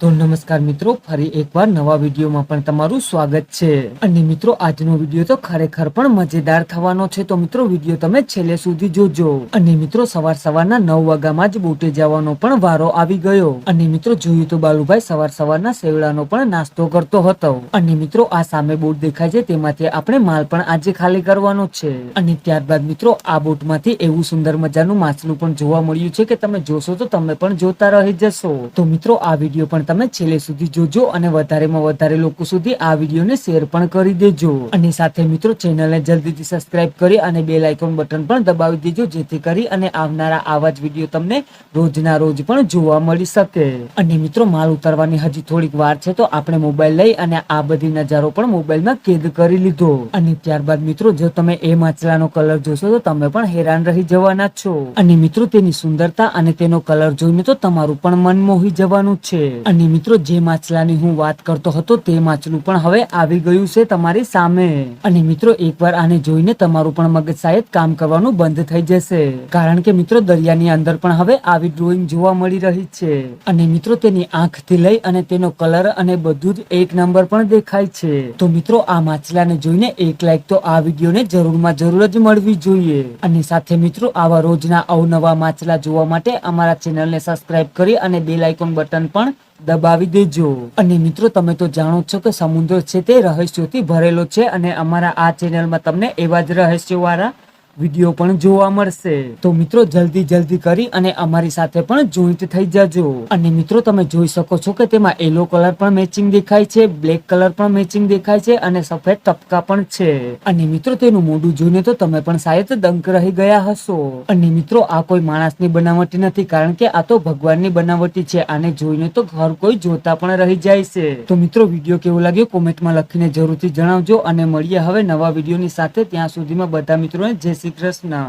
તો નમસ્કાર મિત્રો, ફરી એકવાર નવા વિડીયોમાં પણ તમારું સ્વાગત છે. અને મિત્રો, આજનો વીડિયો તો ખરેખર પણ મજેદાર થવાનો છે. તો મિત્રો, વીડિયો તમે છેલ્લે સુધી જોજો. અને મિત્રો, સવાર સવારના નવ વાગ્યામાં જ બોટે જવાનો પણ વારો આવી ગયો. અને મિત્રો, જોયું તો બાલુભાઈ સવાર સવારના સેવડાનો પણ નાસ્તો કરતો હતો. અને મિત્રો, આ સામે બોટ દેખાય છે, તેમાંથી આપણે માલ પણ આજે ખાલી કરવાનો છે. અને ત્યારબાદ મિત્રો, આ બોટમાંથી એવું સુંદર મજાનું માછલું પણ જોવા મળ્યું છે કે તમે જોશો તો તમે પણ જોતા રહી જશો. તો મિત્રો, આ વીડિયો પણ તમે છેલ્લે સુધી જોજો અને વધારેમાં વધારે લોકો સુધી આ વિડીયોને શેર પણ કરી દેજો. અને સાથે મિત્રો, ચેનલને જલ્દીથી સબસ્ક્રાઇબ કરી અને બે લાઇકોન બટન પણ દબાવી દેજો, જેથી કરી અને આવનારા આવા જ વીડિયો તમને રોજના રોજ પણ જોવા મળી શકે. અને મિત્રો, માલ ઉતારવાની હજી થોડીક વાર છે, તો આપણે મોબાઈલ લઈ અને આ બધી નજારો પણ મોબાઈલમાં કેદ કરી લીધો. અને ત્યારબાદ મિત્રો, જો તમે એ માછલાનો કલર જોશો, તો તમે પણ હેરાન રહી જવાના છો. અને મિત્રો, તેની સુંદરતા અને તેનો કલર જોઈને તો તમારું પણ મન મોહી જવાનું છે. અને મિત્રો, જે માછલાની હું વાત કરતો હતો તે માછલું પણ હવે આવી ગયું છે તમારી સામે. અને મિત્રો, એકવાર આને જોઈને તમારું પણ મગજ શાયદ કામ કરવાનું બંધ થઈ જશે. કારણ કે મિત્રો, દરિયાની અંદર પણ હવે આવી ડ્રોઈંગ જોવા મળી રહી છે. અને મિત્રો, તેની આંખથી લઈ અને તેનો કલર અને બધું જ એક નંબર પણ દેખાય છે. તો મિત્રો, આ માછલાને જોઈને એક લાઈક તો આ વિડીયોને જરૂરમાં જરૂર જ મળવી જોઈએ. અને સાથે મિત્રો, આવા રોજના અવનવા માછલા જોવા માટે અમારા ચેનલને સબસ્ક્રાઇબ કરી અને બેલ આઇકોન બટન પણ દબાવી દેજો. અને મિત્રો, તમે તો જાણો છો કે સમુદ્ર છે તે રહસ્યોથી ભરેલો છે અને અમારા આ ચેનલમાં તમને એવા જ રહસ્યો વાળા વીડિયો પણ જોવા મળશે. તો મિત્રો, જલ્દી જલ્દી કરી અને અમારી સાથે પણ જોઈન્ટ થઈ જજો. અને મિત્રો, તમે જોઈ શકો છો કે તેમાં યલો કલર પણ મેચિંગ દેખાય છે બ્લેક કલર પણ મેચિંગ દેખાય છે અને સફેદ ટપકા પણ છે. અને મિત્રો, તેનું મોઢું જોઈને તો તમે પણ શાયદ દંક રહી ગયા હશો. અને મિત્રો, આ કોઈ માણસની બનાવટી નથી કારણ કે આ તો ભગવાનની બનાવટી છે. આને જોઈને તો ઘર કોઈ જોતા પણ રહી જાય છે. તો મિત્રો, વીડિયો કેવો લાગ્યો? કોમેન્ટમાં લખીને જરૂરથી જણાવજો અને મળીએ હવે નવા વિડીયોની સાથે. ત્યાં સુધીમાં બધા મિત્રોને જય શ્રી કૃષ્ણ.